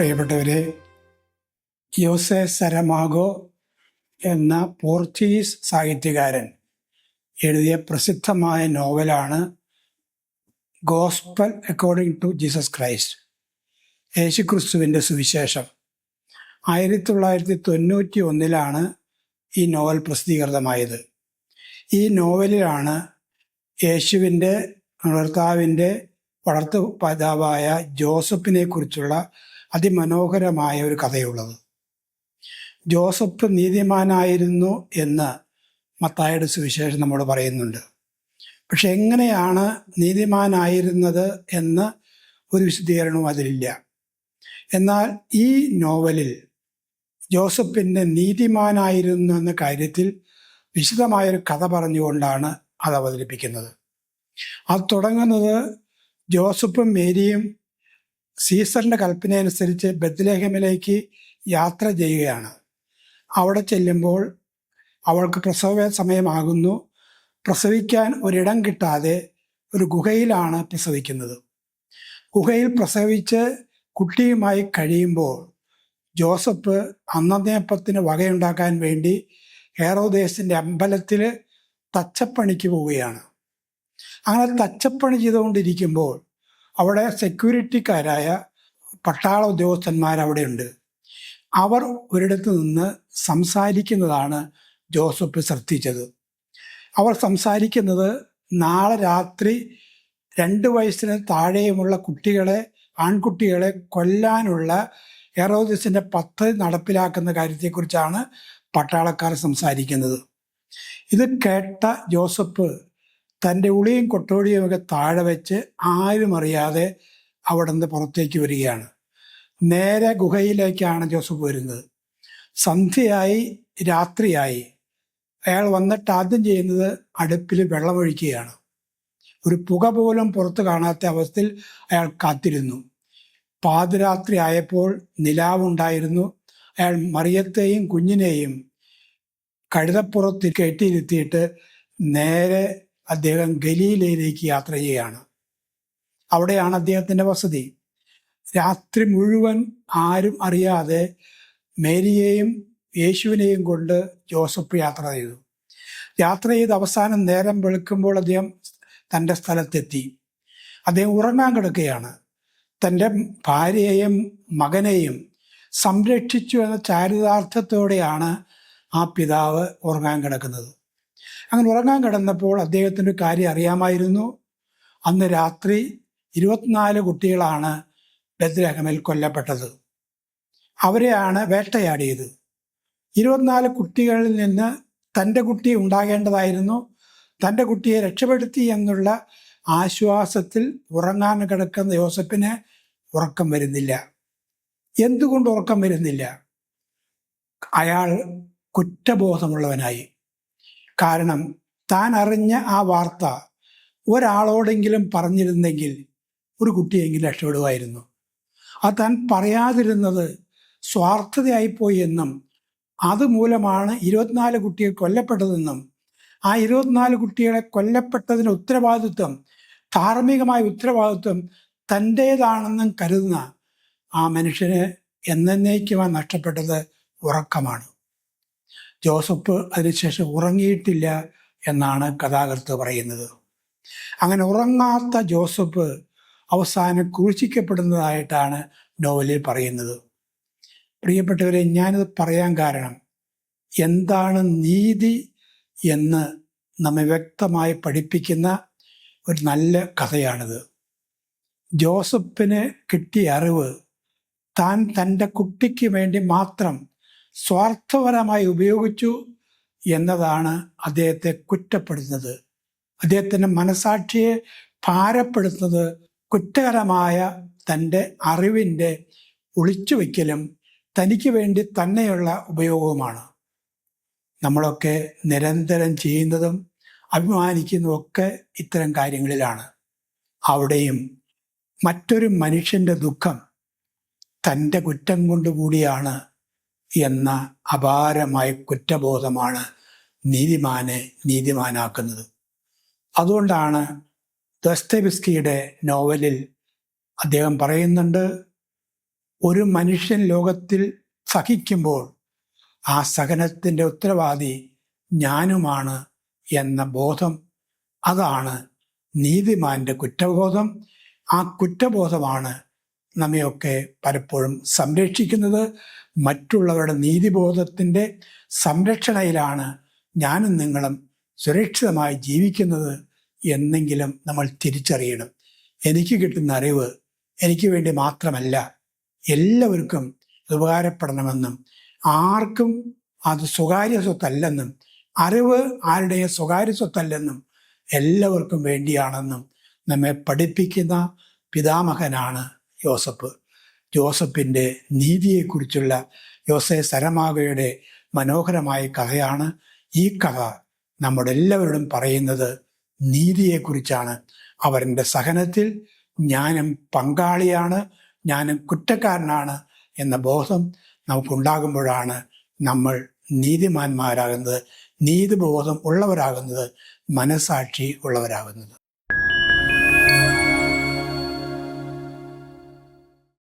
പ്രിയപ്പെട്ടവരെ യോസെ സരമാഗോ എന്ന പോർച്ചുഗീസ് സാഹിത്യകാരൻ എഴുതിയ പ്രസിദ്ധമായ നോവലാണ് gospel according to Jesus Christ യേശുക്രിസ്തുവിന്റെ സുവിശേഷം. ആയിരത്തി തൊള്ളായിരത്തി തൊണ്ണൂറ്റി ഒന്നിലാണ് ഈ നോവൽ പ്രസിദ്ധീകൃതമായത്. ഈ നോവലിലാണ് യേശുവിന്റെ ഭർത്താവിന്റെ വളർത്തു പിതാവായ ജോസഫിനെ കുറിച്ചുള്ള അതിമനോഹരമായ ഒരു കഥയുള്ളത്. ജോസഫ് നീതിമാനായിരുന്നു എന്ന് മത്തായുടെ സുവിശേഷം നമ്മൾ പറയുന്നുണ്ട്. പക്ഷെ എങ്ങനെയാണ് നീതിമാനായിരുന്നത് എന്ന് ഒരു വിശദീകരണവും അതിലില്ല. എന്നാൽ ഈ നോവലിൽ ജോസഫിന്റെ നീതിമാനായിരുന്നു എന്ന കാര്യത്തിൽ വിശദമായൊരു കഥ പറഞ്ഞുകൊണ്ടാണ് അത് അവതരിപ്പിക്കുന്നത്. അത് തുടങ്ങുന്നത് ജോസഫും മേരിയും സീസറിന്റെ കൽപ്പനയനുസരിച്ച് ബദ്ലേഹമിലേക്ക് യാത്ര ചെയ്യുകയാണ്. അവിടെ ചെല്ലുമ്പോൾ അവൾക്ക് പ്രസവ സമയമാകുന്നു. പ്രസവിക്കാൻ ഒരിടം കിട്ടാതെ ഒരു ഗുഹയിലാണ് പ്രസവിക്കുന്നത്. ഗുഹയിൽ പ്രസവിച്ച് കുട്ടിയുമായി കഴിയുമ്പോൾ ജോസഫ് അന്നേപ്പത്തിന് വകയുണ്ടാക്കാൻ വേണ്ടി ഹേറോദേശിന്റെ അമ്പലത്തിൽ തച്ചപ്പണിക്ക് പോവുകയാണ്. അങ്ങനെ തച്ചപ്പണി ചെയ്തുകൊണ്ടിരിക്കുമ്പോൾ അവിടെ സെക്യൂരിറ്റിക്കാരായ പട്ടാള ഉദ്യോഗസ്ഥന്മാർ അവിടെയുണ്ട് അവർ ഒരിടത്ത് നിന്ന് സംസാരിക്കുന്നതാണ് ജോസഫ് ശ്രദ്ധിച്ചത്. അവർ സംസാരിക്കുന്നത് നാളെ രാത്രി രണ്ട് വയസ്സിന് താഴെയുമുള്ള കുട്ടികളെ ആൺകുട്ടികളെ കൊല്ലാനുള്ള എറോദിസിന്റെ പദ്ധതി നടപ്പിലാക്കുന്ന കാര്യത്തെക്കുറിച്ചാണ് പട്ടാളക്കാർ സംസാരിക്കുന്നത്. ഇത് കേട്ട ജോസഫ് തന്റെ ഉളിയും കൊട്ടോടിയുമൊക്കെ താഴെ വെച്ച് ആരും അറിയാതെ അവിടെ നിന്ന് പുറത്തേക്ക് വരികയാണ്. നേരെ ഗുഹയിലേക്കാണ് ജോസഫ് വരുന്നത്. സന്ധ്യയായി രാത്രിയായി. അയാൾ വന്നിട്ട് ആദ്യം ചെയ്യുന്നത് അടുപ്പിൽ വെള്ളമൊഴിക്കുകയാണ് ഒരു പുക പോലും പുറത്ത് കാണാത്ത അവസ്ഥയിൽ അയാൾ കാത്തിരുന്നു. പാതിരാത്രി ആയപ്പോൾ നിലാവുണ്ടായിരുന്നു. അയാൾ മറിയത്തെയും കുഞ്ഞിനെയും കഴുതപ്പുറത്ത് കെട്ടിയിരുത്തിയിട്ട് നേരെ അദ്ദേഹം ഗലീലയിലേക്ക് യാത്ര ചെയ്യുകയാണ്. അവിടെയാണ് അദ്ദേഹത്തിന്റെ വസതി. രാത്രി മുഴുവൻ ആരും അറിയാതെ മേരിയെയും യേശുവിനെയും കൊണ്ട് ജോസഫ് യാത്ര ചെയ്തു. യാത്ര ചെയ്ത് അവസാനം നേരം വെളുക്കുമ്പോൾ അദ്ദേഹം തന്റെ സ്ഥലത്തെത്തി. അദ്ദേഹം ഉറങ്ങാൻ കിടക്കുകയാണ്. തന്റെ ഭാര്യയെയും മകനെയും സംരക്ഷിച്ചു എന്ന ചാരിതാർത്ഥത്തോടെയാണ് ആ പിതാവ് ഉറങ്ങാൻ കിടക്കുന്നത്. അങ്ങനെ ഉറങ്ങാൻ കിടന്നപ്പോൾ അദ്ദേഹത്തിന്റെ കാര്യം അറിയാമായിരുന്നു. അന്ന് രാത്രി ഇരുപത്തിനാല് കുട്ടികളാണ് ബദ്രഹമിൽ കൊല്ലപ്പെട്ടത്. അവരെയാണ് വേട്ടയാടിയത്. ഇരുപത്തിനാല് കുട്ടികളിൽ നിന്ന് തന്റെ കുട്ടി ഉണ്ടാകേണ്ടതായിരുന്നു. തന്റെ കുട്ടിയെ രക്ഷപ്പെടുത്തി എന്നുള്ള ആശ്വാസത്തിൽ ഉറങ്ങാൻ കിടക്കുന്ന യോസഫിന് ഉറക്കം വരുന്നില്ല. എന്തുകൊണ്ട് ഉറക്കം വരുന്നില്ല? അയാൾ കുറ്റബോധമുള്ളവനായി. കാരണം താൻ അറിഞ്ഞ ആ വാർത്ത ഒരാളോടെങ്കിലും പറഞ്ഞിരുന്നെങ്കിൽ ഒരു കുട്ടിയെങ്കിലും രക്ഷപ്പെടുമായിരുന്നു. അത് താൻ പറയാതിരുന്നത് സ്വാർത്ഥതയായിപ്പോയി എന്നും അതുമൂലമാണ് ഇരുപത്തിനാല് കുട്ടികൾ കൊല്ലപ്പെട്ടതെന്നും ആ ഇരുപത്തിനാല് കുട്ടികളെ കൊല്ലപ്പെട്ടതിന് ഉത്തരവാദിത്വം ധാർമ്മികമായ ഉത്തരവാദിത്വം തന്റേതാണെന്നും കരുതുന്ന ആ മനുഷ്യന് എന്നേക്കുമായി നഷ്ടപ്പെട്ടത് ഉറക്കമാണ്. ജോസഫ് അതിനുശേഷം ഉറങ്ങിയിട്ടില്ല എന്നാണ് കഥാകൃത്ത് പറയുന്നത്. അങ്ങനെ ഉറങ്ങാത്ത ജോസഫ് അവസാനം കുഴിച്ചിക്കപ്പെടുന്നതായിട്ടാണ് നോവലിൽ പറയുന്നത്. പ്രിയപ്പെട്ടവരെ ഞാനിത് പറയാൻ കാരണം എന്താണ് നീതി എന്ന് നമ്മെ വ്യക്തമായി പഠിപ്പിക്കുന്ന ഒരു നല്ല കഥയാണിത്. ജോസഫിന് കിട്ടിയ അറിവ് താൻ തന്റെ കുട്ടിക്ക് വേണ്ടി മാത്രം സ്വാർത്ഥപരമായി ഉപയോഗിച്ചു എന്നതാണ് അദ്ദേഹത്തെ കുറ്റപ്പെടുത്തുന്നത്. അദ്ദേഹത്തിന്റെ മനസാക്ഷിയെ ഭാരപ്പെടുത്തുന്നത് കുറ്റകരമായ തന്റെ അറിവിന്റെ ഒളിച്ചു വയ്ക്കലും തനിക്ക് വേണ്ടി തന്നെയുള്ള ഉപയോഗവുമാണ്. നമ്മളൊക്കെ നിരന്തരം ചെയ്യുന്നതും അഭിമാനിക്കുന്നതുമൊക്കെ ഇത്തരം കാര്യങ്ങളിലാണ്. അവിടെയും മറ്റൊരു മനുഷ്യന്റെ ദുഃഖം തന്റെ കുറ്റം കൊണ്ടുകൂടിയാണ് എന്ന അപാരമായ കുറ്റബോധമാണ് നീതിമാനെ നീതിമാനാക്കുന്നത്. അതുകൊണ്ടാണ് ദസ്തബിസ്കിയുടെ നോവലിൽ അദ്ദേഹം പറയുന്നുണ്ട് ഒരു മനുഷ്യൻ ലോകത്തിൽ സഹിക്കുമ്പോൾ ആ സഹനത്തിന്റെ ഉത്തരവാദി ഞാനുമാണ് എന്ന ബോധം. അതാണ് നീതിമാന്റെ കുറ്റബോധം. ആ കുറ്റബോധമാണ് നമ്മയൊക്കെ പലപ്പോഴും സംരക്ഷിക്കുന്നത് മറ്റുള്ളവരുടെ നീതിബോധത്തിന്റെ സംരക്ഷണയിലാണ് ഞാനും നിങ്ങളും സുരക്ഷിതമായി ജീവിക്കുന്നത് എന്നെങ്കിലും നമ്മൾ തിരിച്ചറിയണം. എനിക്ക് കിട്ടുന്ന അറിവ് എനിക്ക് വേണ്ടി മാത്രമല്ല എല്ലാവർക്കും ഉപകാരപ്പെടണമെന്നും ആർക്കും അത് സ്വകാര്യ സ്വത്തല്ലെന്നും അറിവ് ആരുടെയും സ്വകാര്യ സ്വത്തല്ലെന്നും എല്ലാവർക്കും വേണ്ടിയാണെന്നും നമ്മെ പഠിപ്പിക്കുന്ന പിതാമഹനാണ് യോസഫ്. ജോസഫിന്റെ നീതിയെക്കുറിച്ചുള്ള യോസെ സരമാകയുടെ മനോഹരമായ കഥയാണ് ഈ കഥ. നമ്മുടെ എല്ലാവരോടും പറയുന്നത് നീതിയെക്കുറിച്ചാണ്. അവരുടെ സഹനത്തിൽ ഞാനും പങ്കാളിയാണ് ഞാനും കുറ്റക്കാരനാണ് എന്ന ബോധം നമുക്കുണ്ടാകുമ്പോഴാണ് നമ്മൾ നീതിമാന്മാരാകുന്നത് നീതിബോധം ഉള്ളവരാകുന്നത് മനസാക്ഷി ഉള്ളവരാകുന്നത്.